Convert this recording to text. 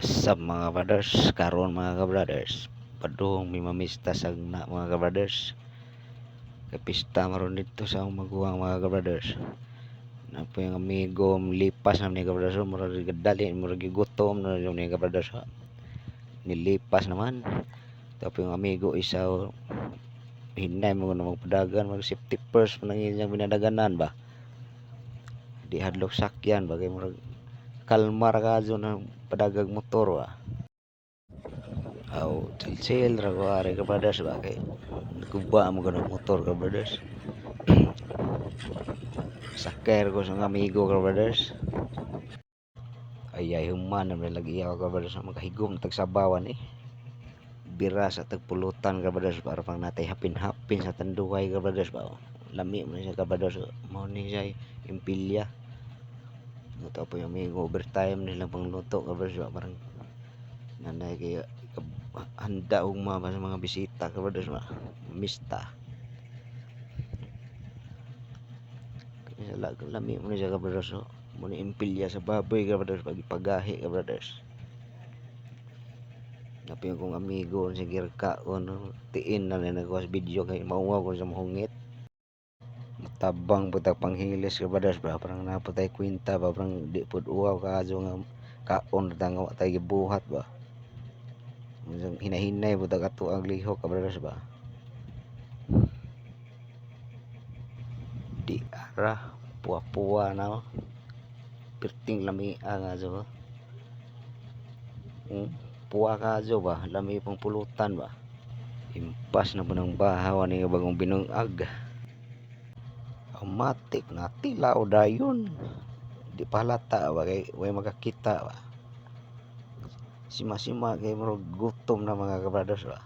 What's up mga brothers? Karon mga brothers. Padung mi mamista sagna mga brothers. Kay pista maron dito sa maguwang mga brothers. Na po yung amigo lipas na ni brothers mura dali mura gigutom na yung ni brothers. Nilipas naman. Tapos yung amigo isa oh, hinay mo na magpadagan mag safety first nang inyang binadaganan ba. Di hadlok sakyan bagay murag kalmar ka na padagag motor ba. Aw, chill ra ko ari ka brothers ba kay nagkuba mo motor ka brothers. Sakay ko sa amigo ka brothers. Ay ay human na lagi ako ka brothers na makahigom tag sabawan eh. Bira sa tagpulutan ka brothers para pang natay hapin-hapin sa tanduhay ka brothers ba. Lami mo siya ka brothers mo ni siya impilya. Ito po yung amigo overtime nila pang luto ka brothers ba parang nanay kay handa og mga sa mga bisita ka brothers ba. Mista. Kaya lag lami mo na siya ka brothers no. Mo ni impilya sa baboy ka brothers pag ipagahi ka brothers. Tapi yung kong amigo si Girka ko no, tiin na na nagawas video kay mauwa ko sa mahungit. Matabang putak panghilis ka brothers ba parang naputay kwenta ba parang di pud uwaw ka nga kaon tang wa tay gibuhat ba. Hinahinay putak ato ang lihok ka brothers ba. Di ara puwa-puwa na. Pirting lami nga so. Mm, puwa ka ba lami pang pulutan ba. Impas na po ng ni bagong binungag. Amatik na tilaw dayon. Di palata ba kay way makakita ba. Sima-sima kay murag gutom na mga kabrothers ba.